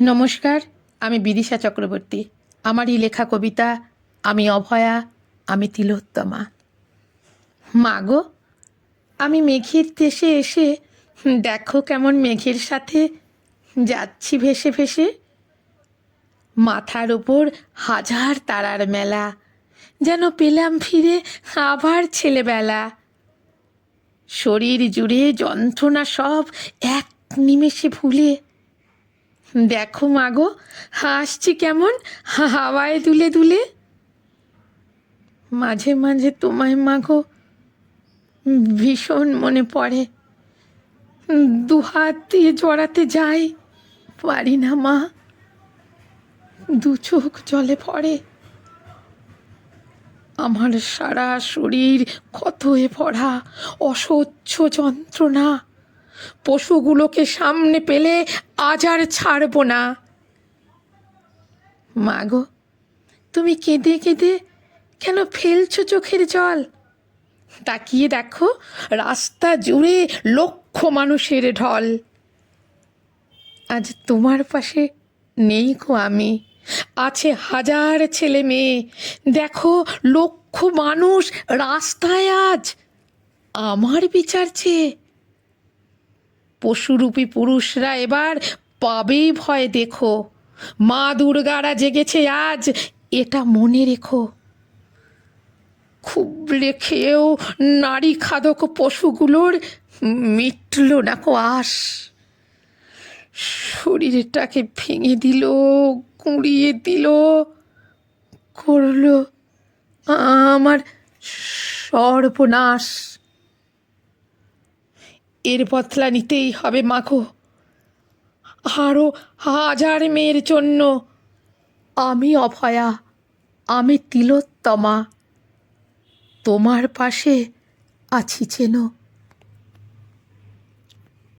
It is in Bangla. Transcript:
নমস্কার, আমি বিদিশা চক্রবর্তী। আমারই লেখা কবিতা, আমি অভয়া, আমি তিলোত্তমা। মা গো আমি মেঘের দেশে এসে, দেখো কেমন মেঘের সাথে যাচ্ছি ভেসে ভেসে। মাথার ওপর হাজার তারার মেলা, যেন পেলাম ফিরে আবার ছেলেবেলা। শরীর জুড়ে যন্ত্রণা সব এক নিমেষে ভুলে দেখো মাগো হাসছি কেমন? হাওয়ায় তুলে দুলে। মাঝে মাঝে তোমায় মাগো ভীষণ মনে পড়ে। দু হাত দিয়ে জড়াতে যাই, পারি না মা। দু চোখ জলে পড়ে আমার সারা শরীর ক্ষত হয়ে পড়া অসহ্য যন্ত্রণা। পশুগুলোকে সামনে পেলে আজ আর ছাড়ব না। মাগো তুমি কেঁদে কেঁদে কেন ফেলছো চোখের জল? তাকিয়ে দেখো, রাস্তা জুড়ে লক্ষ মানুষের ঢল। আজ তোমার পাশে নেই গো আমি। আছে হাজার ছেলে মেয়ে। দেখো, লক্ষ মানুষ রাস্তায় আজ। আমার বিচার চেয়ে পশুরূপী পুরুষরা এবার পাবেই ভয় দেখো। মা দুর্গারা জেগেছে আজ, এটা মনে রেখো। খুব রেখেও নারী খাদক পশুগুলোর মিটল না কো আস শরীরটাকে ভেঙে দিল, কুঁড়িয়ে দিল, করল আমার সর্বনাশ। এর বদলা নিতেই হবে মাখো আরও হাজার মেয়ের জন্য। আমি অভয়া, আমি তিলোত্তমা। তোমার পাশে আছি চেনো